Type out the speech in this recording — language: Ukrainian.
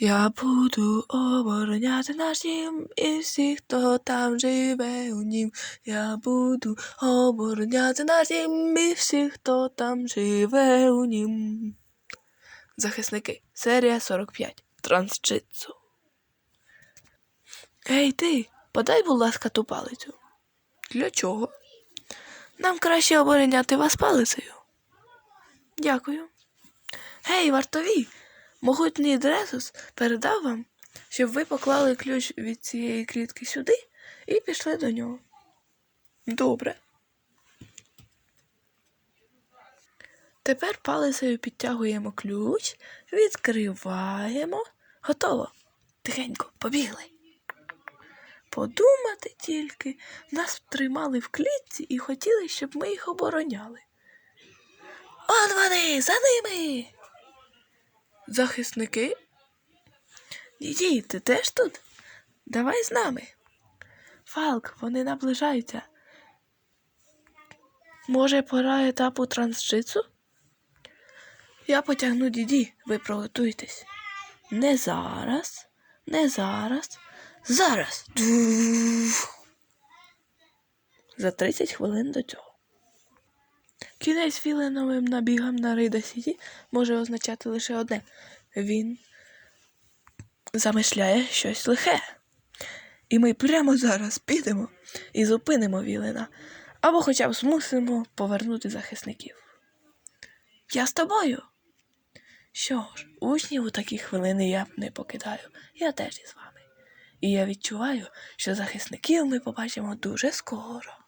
Я буду обороняти наш дім і всіх, хто там живе у нім. Я буду обороняти наш дім і всіх, хто там живе у нім. Захисники. Серія 45. Трансджитсу. Ей ти, подай, будь ласка, ту палицю. Для чого? Нам краще обороняти вас палицею. Дякую. Гей, вартові! Могутній Дресус передав вам, щоб ви поклали ключ від цієї клітки сюди і пішли до нього. Добре. Тепер палицею підтягуємо ключ, відкриваємо. Готово. Тихенько, побігли. Подумати тільки, нас тримали в клітці і хотіли, щоб ми їх обороняли. Он вони, за ними. Захисники? Діді, ти теж тут? Давай з нами. Фалк, вони наближаються. Може, пора етапу трансжитсу? Я потягну діді, ви приготуйтесь. Не зараз, не зараз, зараз. За 30 хвилин до цього. Кінець філеновим набігам на Рейда Сіті може означати лише одне. Він замишляє щось лихе. І ми прямо зараз підемо і зупинимо Вілена, або хоча б змусимо повернути захисників. Я з тобою. Що ж, учнів у такі хвилини я не покидаю, я теж із вами. І я відчуваю, що захисників ми побачимо дуже скоро.